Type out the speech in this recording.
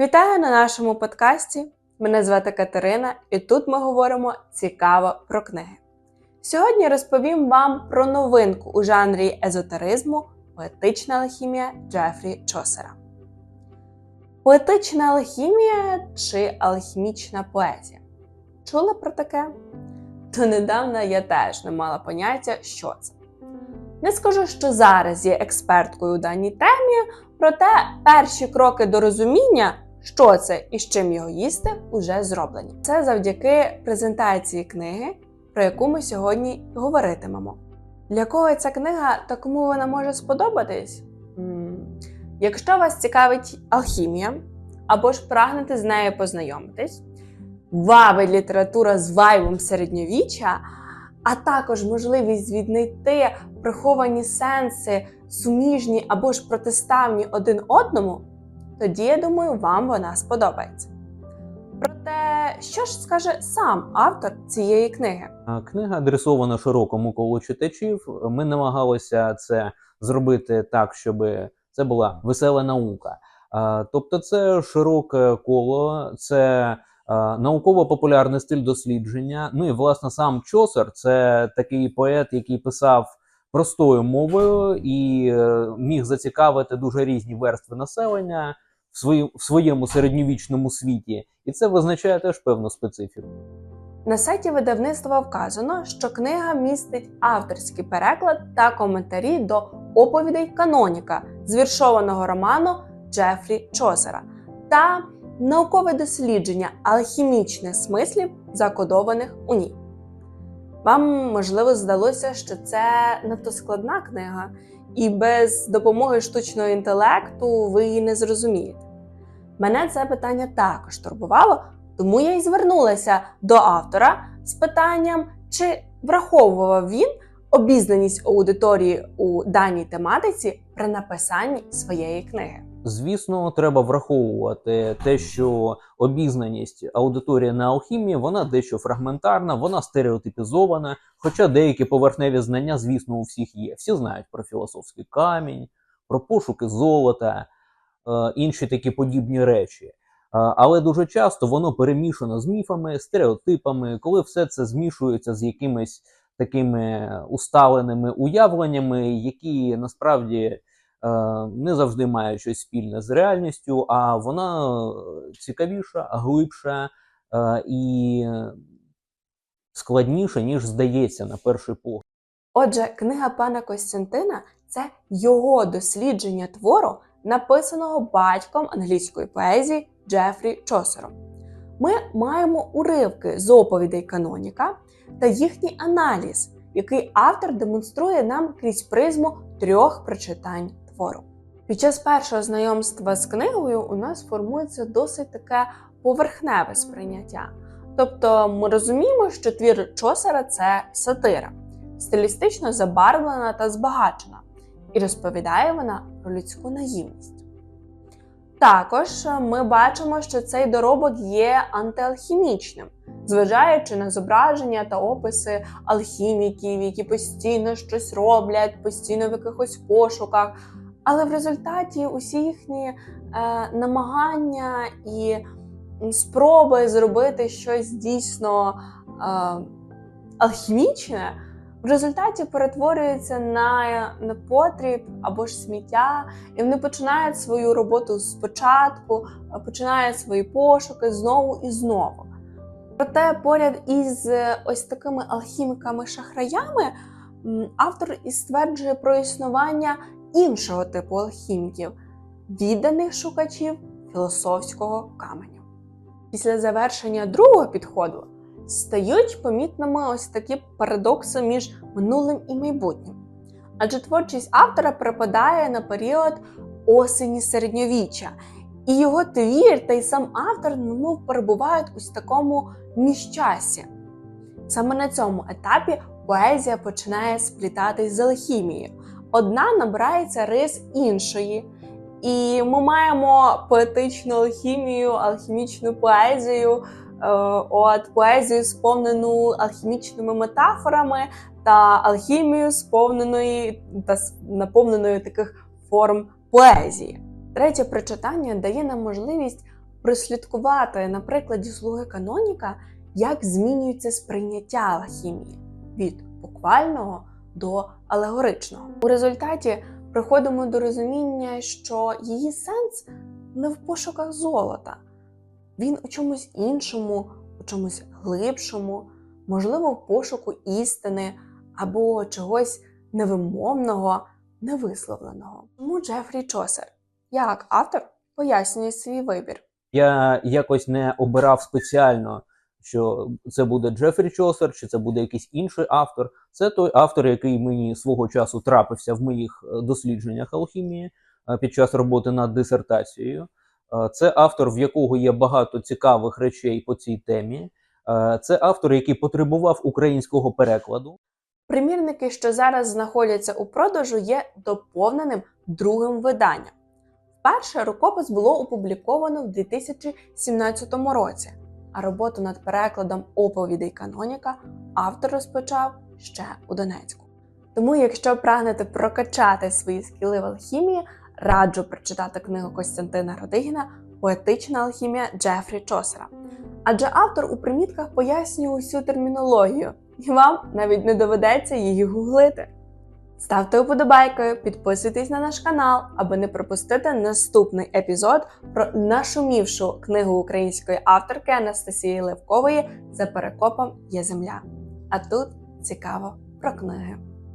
Вітаю на нашому подкасті. Мене звати Катерина, і тут ми говоримо цікаво про книги. Сьогодні розповім вам про новинку у жанрі езотеризму поетична алхімія Джефрі Чосера. Поетична алхімія чи алхімічна поезія. Чули про таке? Донедавна я теж не мала поняття, що це. Не скажу, що зараз є експерткою у даній темі, проте перші кроки до розуміння, що це і з чим його їсти, вже зроблені. Це завдяки презентації книги, про яку ми сьогодні говоритимемо. Для кого ця книга та кому вона може сподобатись? Якщо вас цікавить алхімія, або ж прагнете з нею познайомитись, вабить література з вайбом середньовіччя, а також можливість віднайти приховані сенси, суміжні або ж протиставні один одному, тоді, я думаю, вам вона сподобається. Проте, що ж скаже сам автор цієї книги? Книга адресована широкому колу читачів. Ми намагалися це зробити так, щоб це була весела наука. Тобто, це широке коло, це науково-популярний стиль дослідження. Ну і власне сам Чосер це такий поет, який писав простою мовою і е, міг зацікавити дуже різні верстви населення в, своєму середньовічному світі, і це визначає теж певну специфіку. На сайті видавництва вказано, що книга містить авторський переклад та коментарі до оповідей каноніка з віршованого роману Джефрі Чосера та наукове дослідження алхімічних смислів, закодованих у ній. Вам, можливо, здалося, що це надто складна книга, і без допомоги штучного інтелекту ви її не зрозумієте. Мене це питання також турбувало, тому я й звернулася до автора з питанням, чи враховував він обізнаність аудиторії у даній тематиці при написанні своєї книги. Звісно, треба враховувати те, що обізнаність аудиторії на алхімії вона дещо фрагментарна, вона стереотипізована. Хоча деякі поверхневі знання, звісно, у всіх є. Всі знають про філософський камінь, про пошуки золота, е, інші такі подібні речі. Е, Але дуже часто воно перемішано з міфами, стереотипами, коли все це змішується з якимись такими усталеними уявленнями, які насправді не завжди мають щось спільне з реальністю, а вона цікавіша, глибша е, і складніша, ніж здається на перший погляд. Отже, книга пана Костянтина це його дослідження твору, написаного батьком англійської поезії Джефрі Чосером. Ми маємо уривки з оповідей каноніка та їхній аналіз, який автор демонструє нам крізь призму трьох прочитань твору. Під час першого знайомства з книгою у нас формується досить таке поверхневе сприйняття. Тобто ми розуміємо, що твір Чосера це сатира, стилістично забарвлена та збагачена, і розповідає вона про людську наївність. Також ми бачимо, що цей доробок є антиалхімічним, зважаючи на зображення та описи алхіміків, які постійно щось роблять, постійно в якихось пошуках. Але в результаті усі їхні е, намагання і спроби зробити щось дійсно е, алхімічне в результаті перетворюються на непотріб або ж сміття, і вони починають свою роботу спочатку, починають свої пошуки знову і знову. Проте поряд із е, ось такими алхіміками-шахраями автор і стверджує про існування іншого типу алхіміків, відданих шукачів філософського каменю. Після завершення другого підходу стають помітними ось такі парадокси між минулим і майбутнім. Адже творчість автора припадає на період осені середньовіччя, і його твір та й сам автор немов перебувають у такому міщасі. Саме на цьому етапі поезія починає сплітатись з алхімією. Одна набирається рис іншої. І ми маємо поетичну алхімію, алхімічну поезію, е, от поезію, сповнену алхімічними метафорами, та алхімію, сповненої та наповненою таких форм поезії. Третє прочитання дає нам можливість прослідкувати на прикладі слуги каноніка, як змінюється сприйняття алхімії від буквального до алегоричного. У результаті приходимо до розуміння, що її сенс не в пошуках золота, він у чомусь іншому, у чомусь глибшому, можливо, в пошуку істини або чогось невимовного, невисловленого. Тому Джефрі Чосер, як автор, пояснює свій вибір. Я якось не обирав спеціально, що це буде Джефрі Чосер, чи це буде якийсь інший автор. Це той автор, який мені свого часу трапився в моїх е, дослідженнях алхімії е, під час роботи над дисертацією. Е, Це автор, в якого є багато цікавих речей по цій темі. Це автор, який потребував українського перекладу. Примірники, що зараз знаходяться у продажу, є доповненим другим виданням. Вперше рукопис було опубліковано в 2017 році, а роботу над перекладом оповідей каноніка автор розпочав ще у Донецьку. Тому, якщо прагнете прокачати свої скіли в алхімії, раджу прочитати книгу Костянтина Родигіна Поетична алхімія Джефрі Чосера. Адже автор у примітках пояснює усю термінологію, і вам навіть не доведеться її гуглити. Ставте вподобайкою, підписуйтесь на наш канал, аби не пропустити наступний епізод про нашумівшу книгу української авторки Анастасії Левкової За перекопом є земля. А тут цікаво про книги.